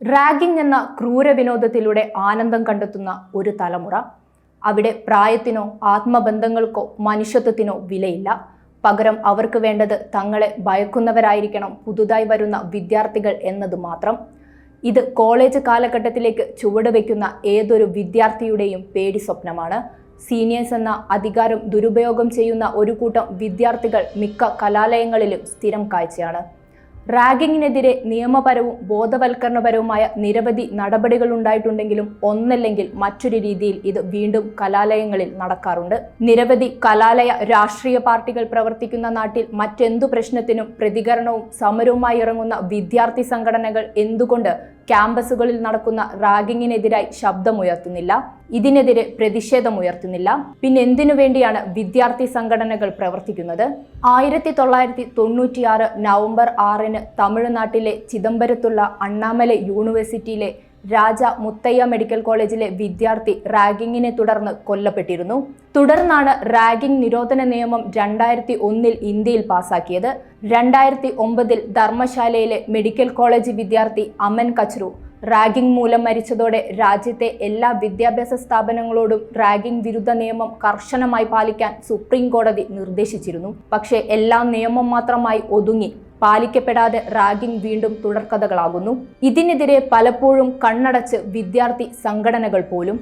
Ragging എന്ന ക്രൂര വിനോദത്തിലൂടെ ആനന്ദം കണ്ടെത്തുന്ന ഒരു തലമുറ. അവിടെ പ്രായത്തിനോ ആത്മബന്ധങ്ങൾക്കോ മനുഷ്യത്വത്തിനോ വിലയില്ല. പകരം അവർക്ക് വേണ്ടത് തങ്ങളെ ഭയക്കുന്നവരായിരിക്കണം പുതുതായി വരുന്ന വിദ്യാർത്ഥികൾ എന്നത് മാത്രം. ഇത് കോളേജ് കാലഘട്ടത്തിലേക്ക് ചുവട് വയ്ക്കുന്ന ഏതൊരു വിദ്യാർത്ഥിയുടെയും പേടി സ്വപ്നമാണ്. സീനിയേഴ്സ് എന്ന അധികാരം ദുരുപയോഗം ചെയ്യുന്ന ഒരു കൂട്ടം വിദ്യാർത്ഥികൾ മിക്ക കലാലയങ്ങളിലും സ്ഥിരം കാഴ്ചയാണ്. റാഗിങ്ങിനെതിരെ നിയമപരവും ബോധവൽക്കരണപരവുമായ നിരവധി നടപടികൾ ഉണ്ടായിട്ടുണ്ടെങ്കിലും ഒന്നല്ലെങ്കിൽ മറ്റൊരു രീതിയിൽ ഇത് വീണ്ടും കലാലയങ്ങളിൽ നടക്കാറുണ്ട്. നിരവധി കലാലയ രാഷ്ട്രീയ പാർട്ടികൾ പ്രവർത്തിക്കുന്ന നാട്ടിൽ മറ്റെന്തു പ്രശ്നത്തിനും പ്രതികരണവും സമരവുമായി ഇറങ്ങുന്ന വിദ്യാർത്ഥി സംഘടനകൾ എന്തുകൊണ്ട് ക്യാമ്പസുകളിൽ നടക്കുന്ന റാഗിങ്ങിനെതിരായി ശബ്ദമുയർത്തുന്നില്ല? ഇതിനെതിരെ പ്രതിഷേധമുയർത്തുന്നില്ല? പിന്നെ എന്തിനു വേണ്ടിയാണ് വിദ്യാർത്ഥി സംഘടനകൾ പ്രവർത്തിക്കുന്നത്? ആയിരത്തി തൊള്ളായിരത്തി തൊണ്ണൂറ്റിയാറ് നവംബർ ആറിന് തമിഴ്നാട്ടിലെ ചിദംബരത്തുള്ള അണ്ണാമല യൂണിവേഴ്സിറ്റിയിലെ രാജ മുത്തയ്യ മെഡിക്കൽ കോളേജിലെ വിദ്യാർത്ഥി റാഗിങ്ങിനെ തുടർന്ന് കൊല്ലപ്പെട്ടിരുന്നു. തുടർന്നാണ് റാഗിംഗ് നിരോധന നിയമം രണ്ടായിരത്തി ഒന്നിൽ ഇന്ത്യയിൽ പാസാക്കിയത്. രണ്ടായിരത്തി ഒമ്പതിൽ ധർമ്മശാലയിലെ മെഡിക്കൽ കോളേജ് വിദ്യാർത്ഥി അമൻ കച്രു റാഗിംഗ് മൂലം മരിച്ചതോടെ രാജ്യത്തെ എല്ലാ വിദ്യാഭ്യാസ സ്ഥാപനങ്ങളോടും റാഗിംഗ് വിരുദ്ധ നിയമം കർശനമായി പാലിക്കാൻ സുപ്രീം കോടതി നിർദ്ദേശിച്ചിരുന്നു. പക്ഷേ എല്ലാം നിയമം മാത്രമായി ഒതുങ്ങി പാലിക്കപ്പെടാതെ റാഗിംഗ് വീണ്ടും തുടർക്കഥകളാകുന്നു. ഇതിനെതിരെ പലപ്പോഴും കണ്ണടച്ച് വിദ്യാർത്ഥി സംഘടനകൾ പോലും.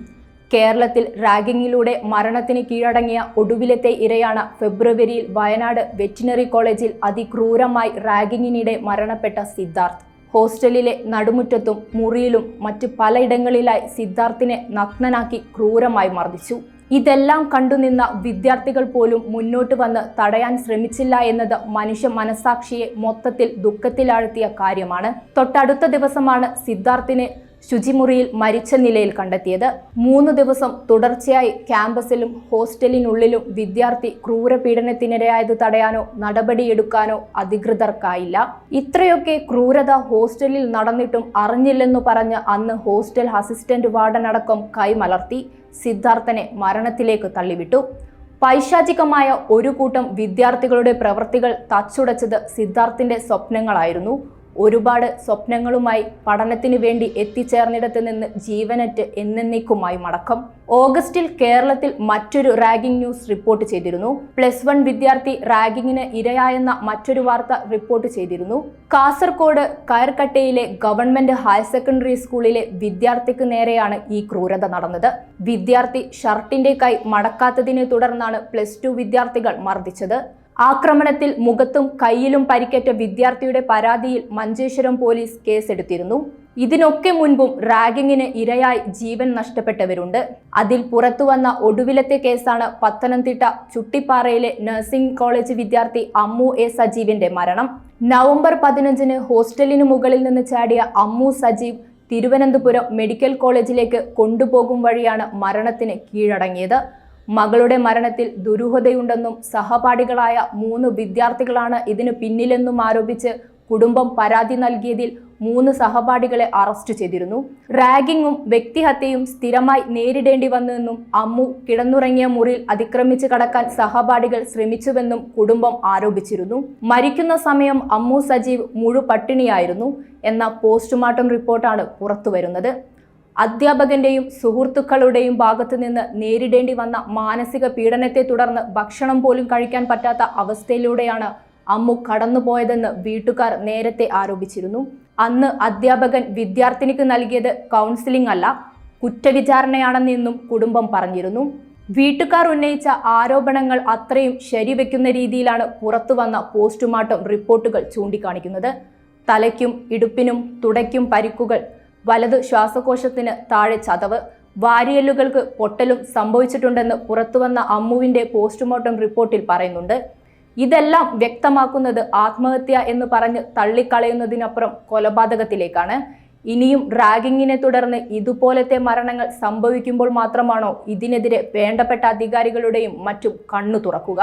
കേരളത്തിൽ റാഗിങ്ങിലൂടെ മരണത്തിന് കീഴടങ്ങിയ ഒടുവിലത്തെ ഇരയാണ് ഫെബ്രുവരിയിൽ വയനാട് വെറ്റിനറി കോളേജിൽ അതിക്രൂരമായി റാഗിങ്ങിനിടെ മരണപ്പെട്ട സിദ്ധാർത്ഥ്. ഹോസ്റ്റലിലെ നടുമുറ്റത്തും മുറിയിലും മറ്റു പലയിടങ്ങളിലായി സിദ്ധാർത്ഥിനെ നഗ്നനാക്കി ക്രൂരമായി മർദ്ദിച്ചു. ഇതെല്ലാം കണ്ടുനിന്ന വിദ്യാർത്ഥികൾ പോലും മുന്നോട്ട് വന്ന് തടയാൻ ശ്രമിച്ചില്ല എന്നത് മനുഷ്യ മനസാക്ഷിയെ മൊത്തത്തിൽ ദുഃഖത്തിലാഴ്ത്തിയ കാര്യമാണ്. തൊട്ടടുത്ത ദിവസമാണ് സിദ്ധാർത്ഥിനെ ശുചിമുറിയിൽ മരിച്ച നിലയിൽ കണ്ടെത്തിയത്. മൂന്ന് ദിവസം തുടർച്ചയായി ക്യാമ്പസിലും ഹോസ്റ്റലിനുള്ളിലും വിദ്യാർത്ഥി ക്രൂരപീഡനത്തിനിരയായത് തടയാനോ നടപടിയെടുക്കാനോ അധികൃതർക്കായില്ല. ഇത്രയൊക്കെ ക്രൂരത ഹോസ്റ്റലിൽ നടന്നിട്ടും അറിഞ്ഞില്ലെന്നു പറഞ്ഞ് അന്ന് ഹോസ്റ്റൽ അസിസ്റ്റന്റ് വാർഡനടക്കം കൈമലർത്തി. സിദ്ധാർത്ഥനെ മരണത്തിലേക്ക് തള്ളിവിട്ടു. പൈശാചികമായ ഒരു കൂട്ടം വിദ്യാർത്ഥികളുടെ പ്രവൃത്തികൾ തച്ചുടച്ചത് സിദ്ധാർത്ഥിന്റെ സ്വപ്നങ്ങളായിരുന്നു. ഒരുപാട് സ്വപ്നങ്ങളുമായി പഠനത്തിന് വേണ്ടി എത്തിച്ചേർന്നിടത്ത് നിന്ന് ജീവനറ്റ് എന്നേക്കുമായി മടക്കം. ഓഗസ്റ്റിൽ കേരളത്തിൽ മറ്റൊരു റാഗിംഗ് ന്യൂസ് റിപ്പോർട്ട് ചെയ്തിരുന്നു. പ്ലസ് വൺ വിദ്യാർത്ഥി റാഗിങ്ങിന് ഇരയായെന്ന മറ്റൊരു വാർത്ത റിപ്പോർട്ട് ചെയ്തിരുന്നു. കാസർകോട് കയർക്കട്ടയിലെ ഗവൺമെന്റ് ഹയർ സെക്കൻഡറി സ്കൂളിലെ വിദ്യാർത്ഥിക്ക് നേരെയാണ് ഈ ക്രൂരത നടന്നത്. വിദ്യാർത്ഥി ഷർട്ടിന്റെ കൈ മടക്കാത്തതിനെ തുടർന്നാണ് പ്ലസ് ടു വിദ്യാർത്ഥികൾ മർദ്ദിച്ചത്. ആക്രമണത്തിൽ മുഖത്തും കയ്യിലും പരിക്കേറ്റ വിദ്യാർത്ഥിയുടെ പരാതിയിൽ മഞ്ചേശ്വരം പോലീസ് കേസെടുത്തിരുന്നു. ഇതിനൊക്കെ മുൻപും റാഗിങ്ങിന് ഇരയായി ജീവൻ നഷ്ടപ്പെട്ടവരുണ്ട്. അതിൽ പുറത്തുവന്ന ഒടുവിലത്തെ കേസാണ് പത്തനംതിട്ട ചുട്ടിപ്പാറയിലെ നഴ്സിംഗ് കോളേജ് വിദ്യാർത്ഥി അമ്മു എ സജീവിന്റെ മരണം. നവംബർ പതിനഞ്ചിന് ഹോസ്റ്റലിന് മുകളിൽ നിന്ന് ചാടിയ അമ്മു സജീവ് തിരുവനന്തപുരം മെഡിക്കൽ കോളേജിലേക്ക് കൊണ്ടുപോകും വഴിയാണ് മരണത്തിന് കീഴടങ്ങിയത്. മകളുടെ മരണത്തിൽ ദുരൂഹതയുണ്ടെന്നും സഹപാഠികളായ മൂന്ന് വിദ്യാർത്ഥികളാണ് ഇതിനു പിന്നിലെന്നും ആരോപിച്ച് കുടുംബം പരാതി നൽകിയതിൽ മൂന്ന് സഹപാഠികളെ അറസ്റ്റ് ചെയ്തിരുന്നു. റാഗിങ്ങും വ്യക്തിഹത്യയും സ്ഥിരമായി നേരിടേണ്ടി വന്നുവെന്നും അമ്മു കിടന്നുറങ്ങിയ മുറിയിൽ അതിക്രമിച്ച് കടക്കാൻ സഹപാഠികൾ ശ്രമിച്ചുവെന്നും കുടുംബം ആരോപിച്ചിരുന്നു. മരിക്കുന്ന സമയം അമ്മു സജീവ് മുഴു പട്ടിണിയായിരുന്നു എന്ന പോസ്റ്റ്മോർട്ടം റിപ്പോർട്ടാണ് പുറത്തുവരുന്നത്. അധ്യാപകന്റെയും സുഹൃത്തുക്കളുടെയും ഭാഗത്തു നിന്ന് നേരിടേണ്ടി വന്ന മാനസിക പീഡനത്തെ തുടർന്ന് ഭക്ഷണം പോലും കഴിക്കാൻ പറ്റാത്ത അവസ്ഥയിലൂടെയാണ് അമ്മു കടന്നുപോയതെന്ന് വീട്ടുകാർ നേരത്തെ ആരോപിച്ചിരുന്നു. അന്ന് അധ്യാപകൻ വിദ്യാർത്ഥിനിക്ക് നൽകിയത് കൗൺസിലിംഗ് അല്ല കുറ്റവിചാരണയാണെന്നും കുടുംബം പറഞ്ഞിരുന്നു. വീട്ടുകാർ ഉന്നയിച്ച ആരോപണങ്ങൾ അത്രയും ശരിവെക്കുന്ന രീതിയിലാണ് പുറത്തുവന്ന പോസ്റ്റ്മോർട്ടം റിപ്പോർട്ടുകൾ ചൂണ്ടിക്കാണിക്കുന്നത്. തലയ്ക്കും ഇടുപ്പിനും തുടയ്ക്കും പരിക്കുകൾ വലത് ശ്വാസകോശത്തിന് താഴെ ചതവ് വാരിയല്ലുകൾക്ക് പൊട്ടലും സംഭവിച്ചിട്ടുണ്ടെന്ന് പുറത്തുവന്ന അമ്മുവിന്റെ പോസ്റ്റ്മോർട്ടം റിപ്പോർട്ടിൽ പറയുന്നുണ്ട്. ഇതെല്ലാം വ്യക്തമാക്കുന്നത് ആത്മഹത്യ എന്ന് പറഞ്ഞ് തള്ളിക്കളയുന്നതിനപ്പുറം കൊലപാതകത്തിലേക്കാണ്. ഇനിയും റാഗിങ്ങിനെ തുടർന്ന് ഇതുപോലത്തെ മരണങ്ങൾ സംഭവിക്കുമ്പോൾ മാത്രമാണോ ഇതിനെതിരെ വേണ്ടപ്പെട്ട അധികാരികളുടെയും മറ്റും കണ്ണു തുറക്കുക?